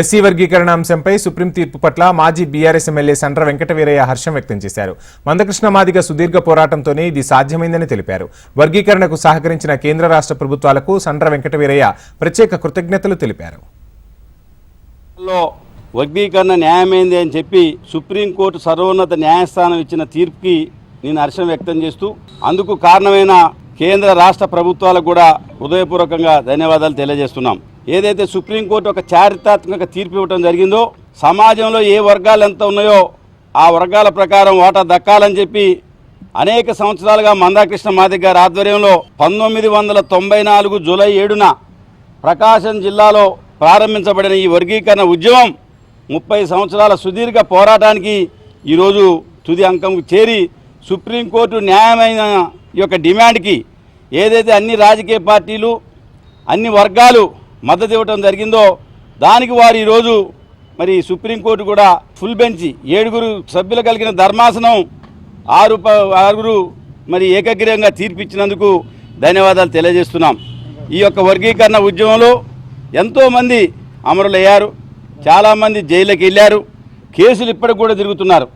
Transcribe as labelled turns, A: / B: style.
A: SC వర్గీకరణ అంశంపై supreme తీర్పు పట్ల మాజీ బీఆర్ఎస్ ఎమ్మెల్యే సండ్ర వెంకటవీరయ్య హర్షం వ్యక్తం చేశారు. మందకృష్ణ మాదిగ సుదీర్ఘ పోరాటంతోనే ఇది సాధ్యమైందని తెలిపారు. వర్గీకరణకు సహకరించిన కేంద్ర రాష్ట్ర ప్రభుత్వాలకు సండ్ర వెంకటవీరయ్య ప్రత్యేక కృతజ్ఞతలు తెలిపారు.
B: లో వర్గీకరణ న్యాయమైంది అని చెప్పి సుప్రీంకోర్టు సర్వోన్నత న్యాయస్థానం ఇచ్చిన తీర్పుకి నేను హర్షం వ్యక్తం చేస్తూ అందుకు కారణమైన కేంద్ర రాష్ట్ర ప్రభుత్వాలకు కూడా హృదయపూర్వకంగా ధన్యవాదాలు తెలియజేస్తున్నాం. ఏదైతే సుప్రీంకోర్టు ఒక చారిత్రాత్మక తీర్పు ఇవ్వడం జరిగిందో సమాజంలో ఏ వర్గాలు ఎంత ఉన్నాయో ఆ వర్గాల ప్రకారం వాటా దక్కాలని చెప్పి అనేక సంవత్సరాలుగా మందాకృష్ణ మాదిక్ గారి ఆధ్వర్యంలో పంతొమ్మిది వందల తొంభై నాలుగు జూలై ఏడున ప్రకాశం జిల్లాలో ప్రారంభించబడిన ఈ వర్గీకరణ ఉద్యమం ముప్పై సంవత్సరాల సుదీర్ఘ పోరాటానికి ఈరోజు తుది అంకంకు చేరి సుప్రీంకోర్టు న్యాయమైన ఈ యొక్క డిమాండ్కి ఏదైతే అన్ని రాజకీయ పార్టీలు అన్ని వర్గాలు మద్దతు ఇవ్వటం జరిగిందో దానికి వారు ఈరోజు మరి సుప్రీంకోర్టు కూడా ఫుల్ బెంచ్ ఏడుగురు సభ్యులు కలిగిన ధర్మాసనం ఆరు ప- ఆరుగురు మరి ఏకగ్రీవంగా తీర్పిచ్చినందుకు ధన్యవాదాలు తెలియజేస్తున్నాం. ఈ యొక్క వర్గీకరణ ఉద్యమంలో ఎంతోమంది అమరులయ్యారు చాలామంది జైలుకి వెళ్ళారు కేసులు ఇప్పటికి కూడా తిరుగుతున్నారు.